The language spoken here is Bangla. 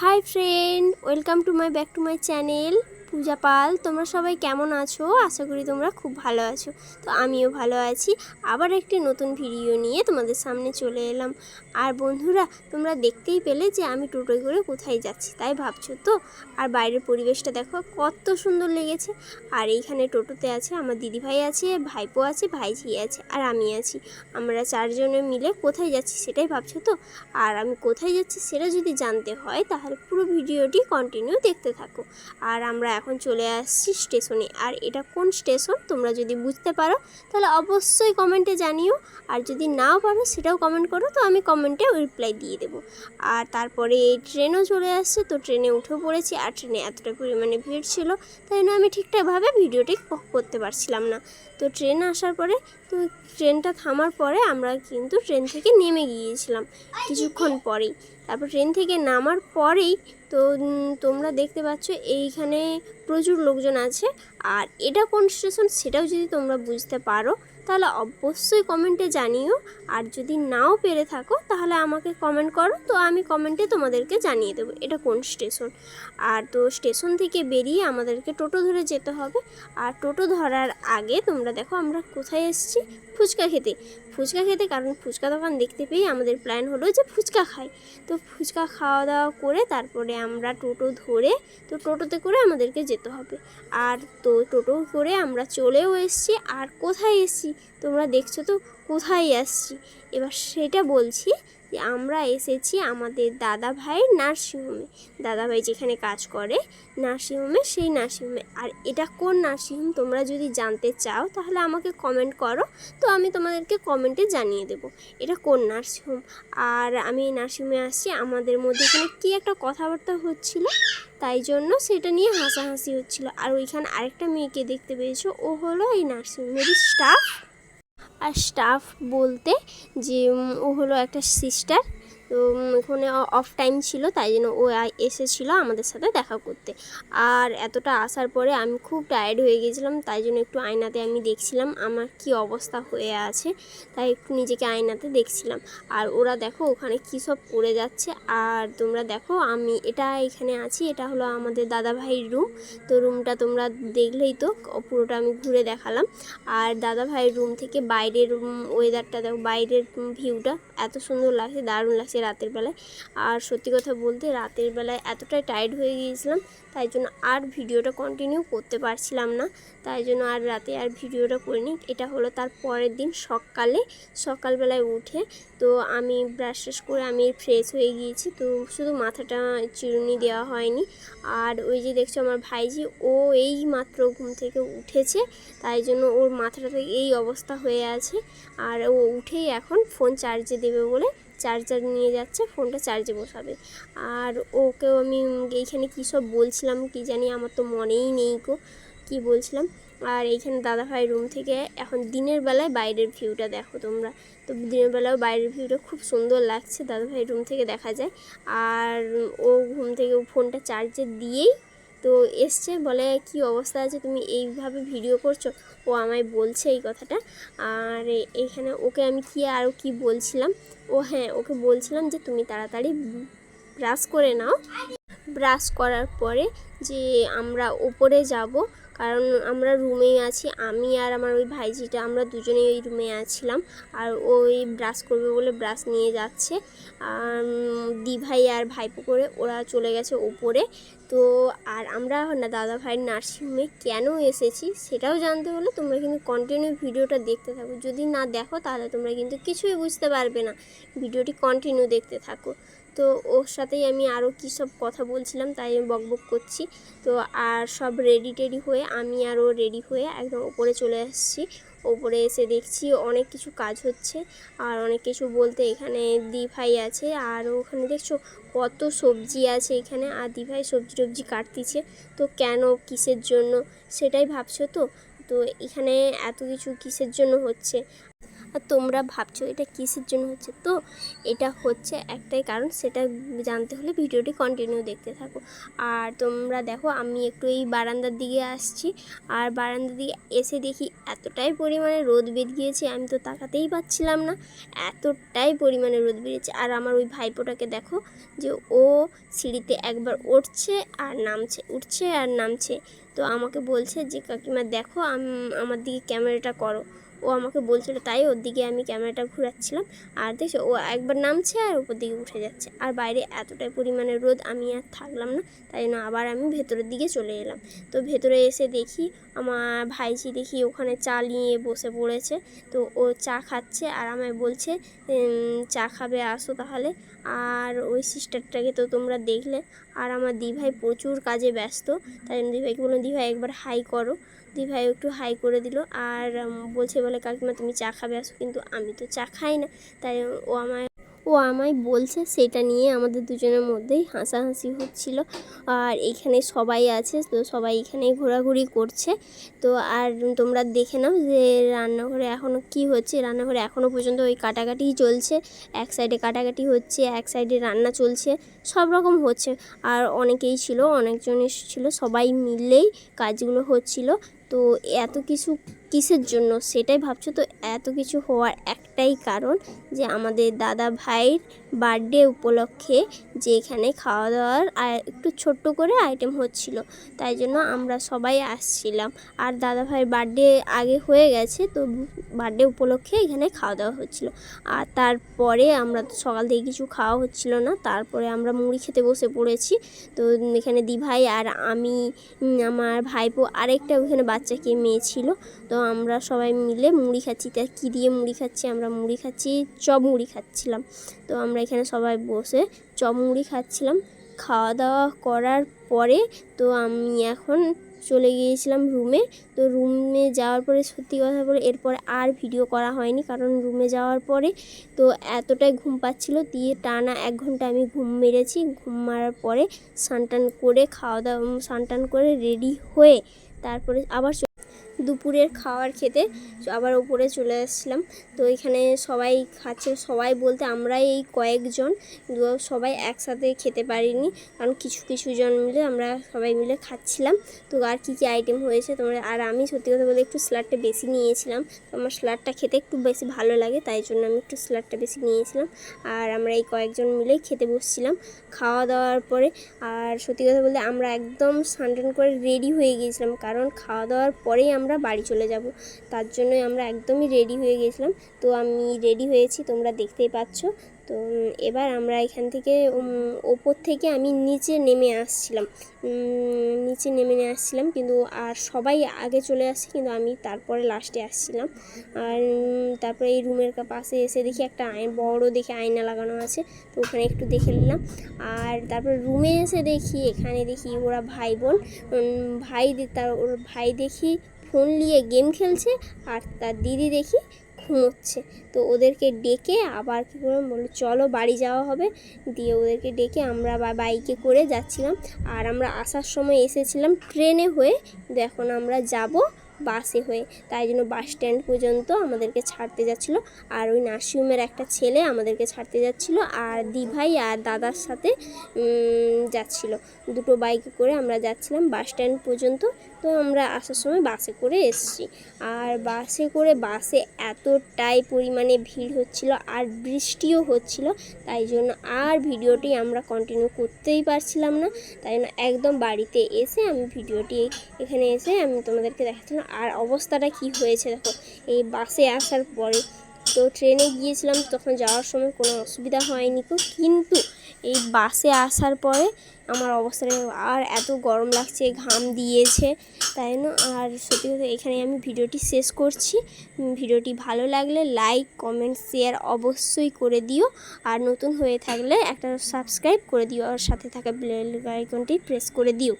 Hi friend, welcome to my back to my channel. পূজা পাল তোমরা সবাই কেমন আছো আশা করি তোমরা খুব ভালো আছো তো আমিও ভালো আছি আবার একটি নতুন ভিডিও নিয়ে তোমাদের সামনে চলে এলাম আর বন্ধুরা তোমরা দেখতেই পেলে যে আমি টোটোয় করে কোথায় যাচ্ছি তাই ভাবছো তো আর বাইরের পরিবেশটা দেখো কত সুন্দর লেগেছে আর এইখানে টোটোতে আছে আমার দিদিভাই আছে ভাইপো আছে ভাইঝি আছে আর আমি আছি আমরা চারজনে মিলে কোথায় যাচ্ছি সেটাই ভাবছো তো আর আমি কোথায় যাচ্ছি সেটা যদি জানতে হয় তাহলে পুরো ভিডিওটি কন্টিনিউ দেখতে থাকো আর আমরা এখন চলে আসছি স্টেশনে আর এটা কোন স্টেশন তোমরা যদি বুঝতে পারো তাহলে অবশ্যই কমেন্টে জানিও আর যদি নাও পারো সেটাও কমেন্ট করো তো আমি কমেন্টে রিপ্লাই দিয়ে দেবো আর তারপরে এই ট্রেনও চলে আসছে তো ট্রেনে উঠেও পড়েছি আর ট্রেনে এতটা পরিমাণে ভিড় ছিল তাই জন্য আমি ঠিকঠাকভাবে ভিডিওটি করতে পারছিলাম না তো ট্রেন আসার পরে তো ট্রেনটা থামার পরে আমরা কিন্তু ট্রেন থেকে নেমে গিয়েছিলাম কিছুক্ষণ পরেই তারপর ট্রেন থেকে নামার পরেই তো তোমরা দেখতে পাচ্ছ এইখানে প্রচুর লোকজন আছে আর এটা কোন স্টেশন সেটাও যদি তোমরা বুঝতে পারো তাহলে অবশ্যই কমেন্টে জানিও আর যদি নাও পেরে থাকো তাহলে আমাকে কমেন্ট করো তো আমি কমেন্টে তোমাদেরকে জানিয়ে দেবো এটা কোন স্টেশন আর তো স্টেশন থেকে বেরিয়ে আমাদেরকে টোটো ধরে যেতে হবে আর টোটো ধরার আগে তোমরা দেখো আমরা কোথায় এসেছি ফুচকা খেতে ফুচকা খেতে কারণ ফুচকা দোকান দেখতে পেয়ে আমাদের প্ল্যান হলো যে ফুচকা খাই তো ফুচকা খাওয়া দাওয়া করে তারপরে আমরা টোটো ধরে তো টোটোতে করে আমাদেরকে যেতে হবে আর তো টোটো করে আমরা চলেও এসছি আর কোথায় এসছি তোমরা দেখছো তো কোথায় আসছি এবার সেটা বলছি আমরা এসেছি আমাদের দাদা ভাইয়ের নার্সিংহোমে দাদা ভাই যেখানে কাজ করে নার্সিংহোমে সেই নার্সিংহোমে আর এটা কোন নার্সিংহোম তোমরা যদি জানতে চাও তাহলে আমাকে কমেন্ট করো তো আমি তোমাদেরকে কমেন্টে জানিয়ে দেব এটা কোন নার্সিংহোম আর আমি এই নার্সিংহোমে আসছি আমাদের মধ্যে এখানে কী একটা কথাবার্তা হচ্ছিল তাই জন্য সেটা নিয়ে হাসাহাসি হচ্ছিল আর ওইখানে আরেকটা মেয়েকে দেখতে পেয়েছো ও হলো এই নার্সিংহোমের স্টাফ আর স্টাফ বলতে যে ও হলো একটা সিস্টার তো ওখানে অফ টাইম ছিল তাই জন্য ও এসেছিল আমাদের সাথে দেখা করতে আর এতটা আসার পরে আমি খুব টায়ার্ড হয়ে গেছিলাম তাই জন্য একটু আয়নাতে আমি দেখছিলাম আমার কি অবস্থা হয়ে আছে তাই একটু নিজেকে আয়নাতে দেখছিলাম আর ওরা দেখো ওখানে কী সব পড়ে যাচ্ছে আর তোমরা দেখো আমি এটা এখানে আছি এটা হলো আমাদের দাদা ভাইয়ের রুম তো রুমটা তোমরা দেখলেই তো পুরোটা আমি ঘুরে দেখালাম আর দাদা ভাইয়ের রুম থেকে বাইরের ওয়েদারটা দেখো বাইরের ভিউটা এত সুন্দর লাগছে দারুণ লাগছে রাতের বেলায় আর সত্যি কথা বলতে রাতের বেলায় এতটাই টায়ার্ড হয়ে গিয়েছিলাম তাই জন্য আর ভিডিওটা কন্টিনিউ করতে পারছিলাম না তাই জন্য আর রাতে আর ভিডিওটা করিনি এটা হলো তার পরের দিন সকালে সকালবেলায় উঠে তো আমি ব্রাশ ট্রাশ করে আমি ফ্রেশ হয়ে গিয়েছি তো শুধু মাথাটা চিরুনি দেওয়া হয়নি আর ওই যে দেখছো আমার ভাইজি ও এই মাত্র ঘুম থেকে উঠেছে তাই জন্য ওর মাথাটা এই অবস্থা হয়ে আছে আর ও উঠেই এখন ফোন চার্জে দেবে বলে চার্জার নিয়ে যাচ্ছে ফোনটা চার্জে বসাবে আর ওকেও আমি এইখানে কী সব বলছিলাম কি জানি আমার তো মনেই নেই গো কী বলছিলাম আর এইখানে দাদাভাই রুম থেকে এখন দিনের বেলায় বাইরের ভিউটা দেখো তোমরা তো দিনের বেলায় বাইরের ভিউটা খুব সুন্দর লাগছে দাদাভাই রুম থেকে দেখা যায় আর ও ঘুম থেকে ও ফোনটা চার্জে দিয়েই তো এসছে বলে কি অবস্থা আছে তুমি এইভাবে ভিডিও করছো ও আমায় বলছে এই কথাটা আর এখানে ওকে আমি কি আরও কি বলছিলাম ও হ্যাঁ ওকে বলছিলাম যে তুমি তাড়াতাড়ি ব্রাশ করে নাও ব্রাশ করার পরে যে আমরা ওপরে যাব কারণ আমরা রুমেই আছি আমি আর আমার ওই ভাইজিটা আমরা দুজনেই ওই রুমে আছিলাম আর ওই ব্রাশ করবে বলে ব্রাশ নিয়ে যাচ্ছে আর দিভাই আর ভাইপো করে ওরা চলে গেছে ওপরে তো আর আমরা না দাদা ভাইয়ের নার্সিংহোমে কেন এসেছি সেটাও জানতে হলে তোমরা কিন্তু কন্টিনিউ ভিডিওটা দেখতে থাকো যদি না দেখো তাহলে তোমরা কিন্তু কিছুই বুঝতে পারবে না ভিডিওটি কন্টিনিউ দেখতে থাকো তো ওর সাথেই আমি আরও কী সব কথা বলছিলাম তাই আমি বকবক করছি তো আর সব রেডি টেডি হয়ে আমি আরও রেডি হয়ে একদম ওপরে চলে আসছি ওপরে এসে দেখছি অনেক কিছু কাজ হচ্ছে আর অনেক কিছু বলতে এখানে দিভাই আছে আর ওখানে দেখছো কত সবজি আছে এখানে আর দিভাই সবজি টবজি কাটতিছে তো কেন কিসের জন্য সেটাই ভাবছো তো তো এখানে এত কিছু কিসের জন্য হচ্ছে আর তোমরা ভাবছো এটা কিসের জন্য হচ্ছে তো এটা হচ্ছে একটাই কারণ সেটা জানতে হলে ভিডিওটি কন্টিনিউ দেখতে থাকো আর তোমরা দেখো আমি একটু এই বারান্দার দিকে আসছি আর বারান্দার দিকে এসে দেখি এতটাই পরিমাণে রোদ বের গিয়েছে আমি তো তাকাতেই পাচ্ছিলাম না এতটাই পরিমাণে রোদ বেরিয়েছে আর আমার ওই ভাইপোটাকে দেখো যে ও সিঁড়িতে একবার উঠছে আর নামছে উঠছে আর নামছে তো আমাকে বলছে যে কাকিমা দেখো আমার দিকে ক্যামেরাটা করো ও আমাকে বলছিল তাই ওর দিকে আমি ক্যামেরাটা ঘুরাচ্ছিলাম আর দেখছো ও একবার নামছে আর ওপর দিকে উঠে যাচ্ছে আর বাইরে এতটাই পরিমাণে রোদ আমি আর থাকলাম না তাই জন্য আবার আমি ভেতরের দিকে চলে এলাম তো ভেতরে এসে দেখি আমার ভাইজি দেখি ওখানে চা নিয়ে বসে পড়েছে তো ও চা খাচ্ছে আর আমায় বলছে চা খাবে আসো তাহলে আর ওই সিস্টারটাকে তো তোমরা দেখলে আর আমার দিভাই প্রচুর কাজে ব্যস্ত তাই জন্য দিভাইকে বললাম দিভাই একবার হাই করো দিভাই একটু হাই করে দিল আর বলছে বলে কাকিমা তুমি চা খাবে আসো কিন্তু আমি তো চা খাই না তাই ও আমার ও আমায় বলছে সেটা নিয়ে আমাদের দুজনের মধ্যেই হাসাহাসি হচ্ছিল আর এখানে সবাই আছে তো সবাই এখানে ঘোরাঘুরি করছে তো আর তোমরা দেখে নাও যে রান্নাঘরে এখনও কি হচ্ছে রান্নাঘরে এখনও পর্যন্ত ওই কাটাকাটিই চলছে এক সাইডে কাটাকাটি হচ্ছে এক সাইডে রান্না চলছে সব রকম হচ্ছে আর অনেকেই ছিল অনেকজন ছিল সবাই মিলেই কাজগুলো হচ্ছিল তো এত কিছু কিসের জন্য সেটাই ভাবছো তো এত কিছু হওয়ার একটাই কারণ যে আমাদের দাদা ভাইয়ের বার্থডে উপলক্ষে যে এখানে খাওয়া দাওয়ার একটু ছোট্ট করে আইটেম হচ্ছিল তাই জন্য আমরা সবাই আসছিলাম আর ভাই বার্থডে আগে হয়ে গেছে তো বার্থডে উপলক্ষে এখানে খাওয়া দাওয়া হচ্ছিল আর তারপরে আমরা তো সকাল থেকে কিছু খাওয়া হচ্ছিল না তারপরে আমরা মুড়ি খেতে বসে পড়েছি তো এখানে দিভাই আর আমি আমার ভাইপো আরেকটা ওখানে বাচ্চাকে মেয়ে ছিল তো আমরা সবাই মিলে মুড়ি খাচ্ছি তা কী দিয়ে মুড়ি খাচ্ছি আমরা মুড়ি খাচ্ছি চপ মুড়ি খাচ্ছিলাম তো আমরা এখানে সবাই বসে চমুড়ি খাচ্ছিলাম খাওয়া দাওয়া করার পরে তো আমি এখন চলে গিয়েছিলাম রুমে তো রুমে যাওয়ার পরে সত্যি কথা বলে এরপরে আর ভিডিও করা হয়নি কারণ রুমে যাওয়ার পরে তো এতটাই ঘুম পাচ্ছিল দিয়ে টানা এক ঘন্টা আমি ঘুম মেরেছি ঘুম মারার পরে সানটান করে খাওয়া দাওয়া সানটান করে রেডি হয়ে তারপরে আবার দুপুরের খাওয়ার খেতে আবার উপরে চলে আসছিলাম তো এখানে সবাই খাচ্ছে সবাই বলতে আমরা এই কয়েকজন সবাই একসাথে খেতে পারিনি কারণ কিছু কিছু জন মিলে আমরা সবাই মিলে খাচ্ছিলাম তো আর কী কী আইটেম হয়েছে তোমরা আর আমি সত্যি কথা বলতে একটু স্যালাডটা বেশি নিয়েছিলাম তো আমার স্যালাডটা খেতে একটু বেশি ভালো লাগে তাই জন্য আমি একটু স্যালাডটা বেশি নিয়েছিলাম আর আমরা এই কয়েকজন মিলেই খেতে বসছিলাম খাওয়া দাওয়ার পরে আর সত্যি কথা বলতে আমরা একদম সানটান করে রেডি হয়ে গিয়েছিলাম কারণ খাওয়া দাওয়ার পরেই আমরা আমরা বাড়ি চলে যাব তার জন্যই আমরা একদমই রেডি হয়ে গেছিলাম তো আমি রেডি হয়েছি তোমরা দেখতেই পাচ্ছ তো এবার আমরা এখান থেকে ওপর থেকে আমি নিচে নেমে আসছিলাম নিচে নেমে নিয়ে আসছিলাম কিন্তু আর সবাই আগে চলে আসছে কিন্তু আমি তারপরে লাস্টে আসছিলাম আর তারপরে এই রুমের পাশে এসে দেখি একটা বড় দেখে আয়না লাগানো আছে তো ওখানে একটু দেখে নিলাম আর তারপর রুমে এসে দেখি এখানে দেখি ওরা ভাই বোন ভাই তার ওর ভাই দেখি ফোন নিয়ে গেম খেলছে আর তার দিদি দেখি ঘুমোচ্ছে তো ওদেরকে ডেকে আবার কী করে বললো চলো বাড়ি যাওয়া হবে দিয়ে ওদেরকে ডেকে আমরা বাইকে করে যাচ্ছিলাম আর আমরা আসার সময় এসেছিলাম ট্রেনে হয়ে কিন্তু এখন আমরা যাব বাসে হয়ে তাই জন্য বাস স্ট্যান্ড পর্যন্ত আমাদেরকে ছাড়তে যাচ্ছিলো আর ওই নার্সিংহোমের একটা ছেলে আমাদেরকে ছাড়তে যাচ্ছিলো আর দিভাই আর দাদার সাথে যাচ্ছিলো দুটো বাইকে করে আমরা যাচ্ছিলাম বাস স্ট্যান্ড পর্যন্ত তো আমরা আসার সময় বাসে করে এসছি আর বাসে করে বাসে এতটাই পরিমাণে ভিড় হচ্ছিল আর বৃষ্টিও হচ্ছিল তাই জন্য আর ভিডিওটি আমরা কন্টিনিউ করতেই পারছিলাম না তাই জন্য একদম বাড়িতে এসে আমি ভিডিওটি এখানে এসে আমি তোমাদেরকে দেখাচ্ছিলাম আর অবস্থাটা কি হয়েছে দেখো এই বাসে আসার পরে তো ট্রেনে গিয়েছিলাম তখন যাওয়ার সময় কোনো অসুবিধা হয়নি তো কিন্তু এই বাসে আসার পরে আমার অবস্থাটা আর এত গরম লাগছে ঘাম দিয়েছে তাই না আর সত্যি কথা এখানে আমি ভিডিওটি শেষ করছি ভিডিওটি ভালো লাগলে লাইক কমেন্ট শেয়ার অবশ্যই করে দিও আর নতুন হয়ে থাকলে একটা সাবস্ক্রাইব করে দিও আর সাথে থাকা বেল আইকনটি প্রেস করে দিও